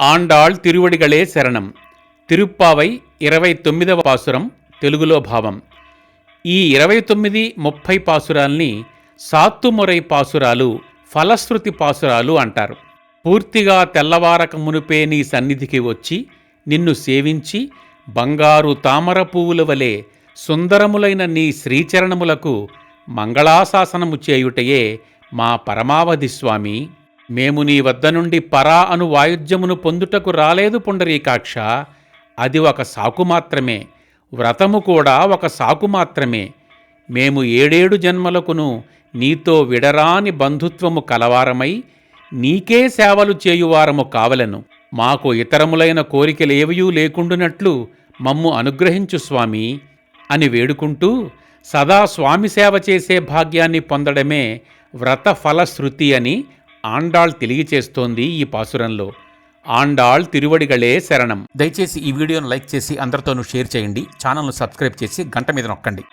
ఆండాళ్ తిరువడిగళే శరణం. తిరుప్పావై ఇరవై తొమ్మిదవ పాసురం తెలుగులో భావం. ఈ ఇరవై తొమ్మిది ముప్పై పాసురాల్ని సాత్తుమురై పాసురాలు ఫలశ్రుతి పాసురాలు అంటారు. పూర్తిగా తెల్లవారక మునుపే నీ సన్నిధికి వచ్చి నిన్ను సేవించి బంగారు తామర పువ్వుల వలె సుందరములైన నీ శ్రీచరణములకు మంగళాశాసనము చేయుటయే మా పరమావధి స్వామి. మేము నీ వద్ద నుండి పరా అను వాయుద్యమును పొందుటకు రాలేదు పుండరీకాక్ష. అది ఒక సాకు మాత్రమే. వ్రతము కూడా ఒక సాకు మాత్రమే. మేము ఏడేడు జన్మలకును నీతో విడరాని బంధుత్వము కలవారమై నీకే సేవలు చేయువారము కావలను. మాకు ఇతరములైన కోరికలేవియూ లేకుండునట్లు మమ్ము అనుగ్రహించు స్వామి అని వేడుకుంటూ సదా స్వామి సేవ చేసే భాగ్యాన్ని పొందడమే వ్రత ఫలశ్రుతి అని ఆండాళ్ తెలియచేస్తోంది ఈ పాసురంలో. ఆండాళ్ తిరువడిగళే శరణం. దయచేసి ఈ వీడియోను లైక్ చేసి అందరితోనూ షేర్ చేయండి. ఛానల్ను సబ్స్క్రైబ్ చేసి గంట మీద నొక్కండి.